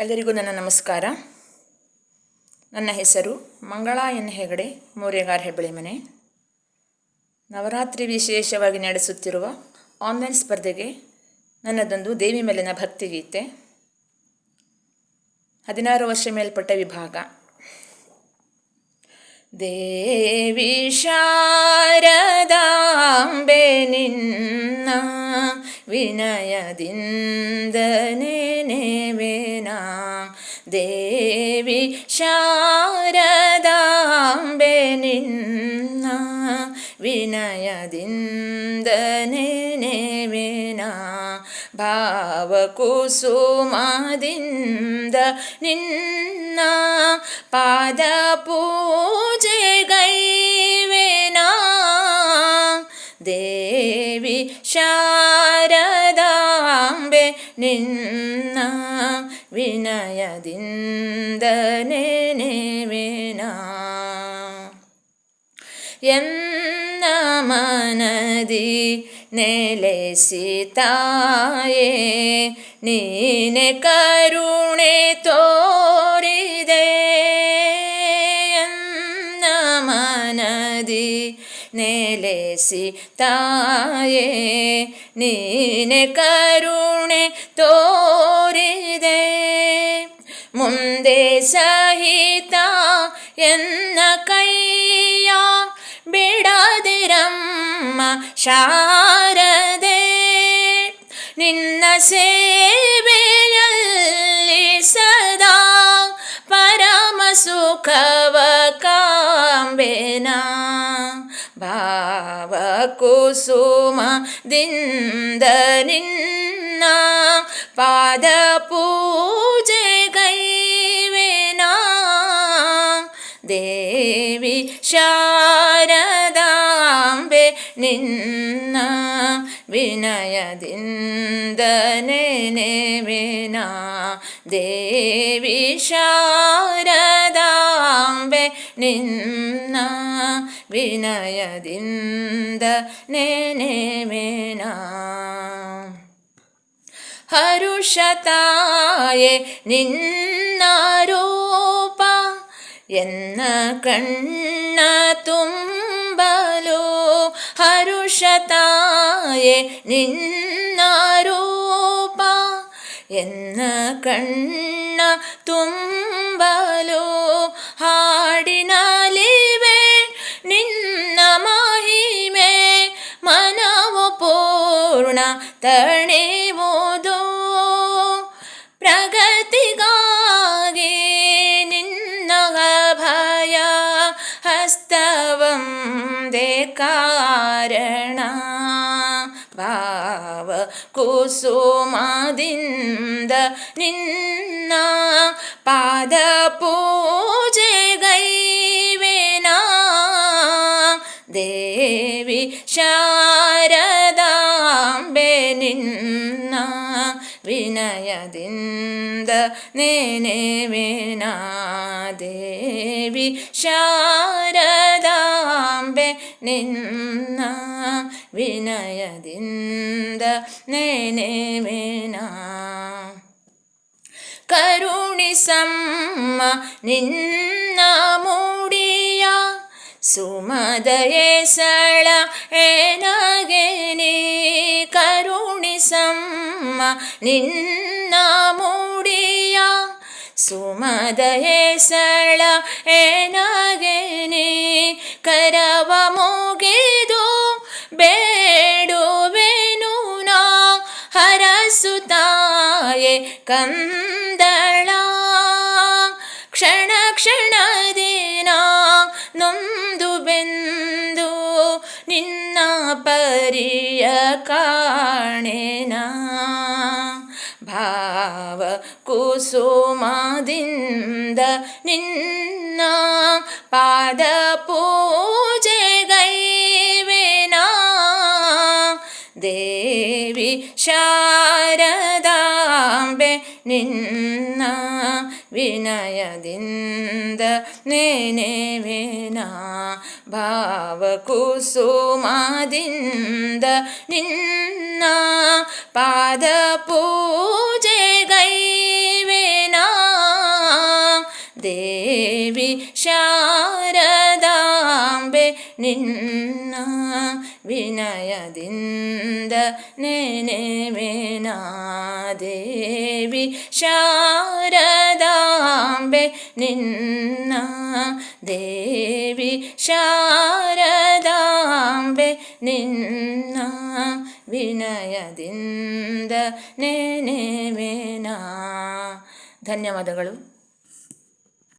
ಎಲ್ಲರಿಗೂ ನನ್ನ ನಮಸ್ಕಾರ. ನನ್ನ ಹೆಸರು ಮಂಗಳಾ ಎನ್ ಹೆಗಡೆ, ಮೋರೆಗಾರ್ ಹೆಬ್ಬಳಿ ಮನೆ. ನವರಾತ್ರಿ ವಿಶೇಷವಾಗಿ ನಡೆಸುತ್ತಿರುವ ಆನ್ಲೈನ್ ಸ್ಪರ್ಧೆಗೆ ನನ್ನದೊಂದು ದೇವಿ ಮೇಲಿನ ಭಕ್ತಿಗೀತೆ ಹದಿನಾರು ವರ್ಷ ಮೇಲ್ಪಟ್ಟ ವಿಭಾಗ. ದೇವಿ ಶಾರದಾಂಬೆ ನಿನ್ನ ವಿನಯದಿಂದನೇ ദേവി ശാരദാംബെ നിന്ന വിനയദിന്ദനെ വിന ഭാവകുസുമാദിന്ദ നിന്ന പാദപൂജ ವಿನಯದಿಂದ ನೆನೆವೆನಾ ಎನ್ನ ಮನದಿ ನೆಲೆಸಿತಾಯೇ ನೀನೆ ಕರುಣೆ ತೋರಿದೆ ಮನದಿ ನೆಲೆಸಿತಾಯೇ ನೀನೆ ಕರುಣೆ ತೋರಿದೆ ಮುಂದೆ ಸಹಿತ ಎನ್ನ ಕೈಯ ಬಿಡದಿರಮ್ಮ ಶಾರದೆ ನಿನ್ನ ಸೇವೆಯಲ್ಲಿ ಸದಾ ಪರಮ ಸುಖವ ശോഭന ഭാവകുസുമ ദിന്ദനിന്ന പാദപൂജ കൈവേന ദേവി ശാരദാംബെ നിന്ന വിനയദിന്ദനെ വേന ദേവി ശാരദ ನಿನ್ನ ವಿನಯದಿಂದ ನೆನೆವೆನಾ ಹರುಷತಾಯೆ ನಿನ್ನ ರೂಪ ಎನ್ನ ಕಣ್ಣ ತುಂಬಲು ಹರುಷತಾಯೆ ನಿನ್ನ ರೂಪ ಎನ್ನ ಕಣ್ಣ ತುಂಬಲು ಪೂರ್ಣ ತಣಿವುದು ಪ್ರಗತಿಗಾಗಿ ನಿನ್ನ ಭಯ ಹಸ್ತವಂದೇ ಕಾರಣ ಭಾವ ಕುಸುಮದಿಂದ ನಿನ್ನ ಪಾದ ನಿನ್ನ ವಿನಯದಿಂದ ನೆನೆವೆನಾ ದೇವಿ ಶಾರದಾಂಬೆ ನಿನ್ನ ವಿನಯದಿಂದ ನೆನೆವೆನಾ ಕರುಣಿಸಮ್ಮ ನಿನ್ನ ಮೂಡಿಯ ಸುಮದಯೇ ಸಳ ಏನಾಗೆ ಕರುಣಿಸಮ್ಮ ನಿನ್ನ ಮೂಡಿಯ ಸುಮದಯೇ ಸಳ ಏನಾಗೆ ನೀ ಕರವ ಮುಗಿದು ಬೇಡುವೆನು ನಾ? ಹರಸುತ್ತಾಯೆ ಕಂದಳ. ಕ್ಷಣ ಕ್ಷಣ ದಿನ ನೊಂದು ಬೆಂದು ನಿನ್ನ ಪರಿಯ കാണേന. ഭാവ കുസുമാതിന്ദ നിന്ന പാദ പൂജകൈവേന ദേവി ശാരദാംബെ നിന്ന ವಿನಯದಿಂದ ನೇನೆವೆನ ಭಾವಕುಸುಮದಿಂದ ನಿನ್ನ ಪಾದ ಪೂಜೆಗೈವೆನ ದೇವಿ ಶಾರದಾಂಬೆ ನಿನ್ನ വിനയദിന്ദ നേനേവേനാ ദേവി ശാര ಶಾರದಾಂಬೆ ನಿನ್ನ ದೇವಿ ಶಾರದಾಂಬೆ ನಿನ್ನ ವಿನಯದಿಂದ ನೆನೆವೆನಾ ಧನ್ಯವಾದಗಳು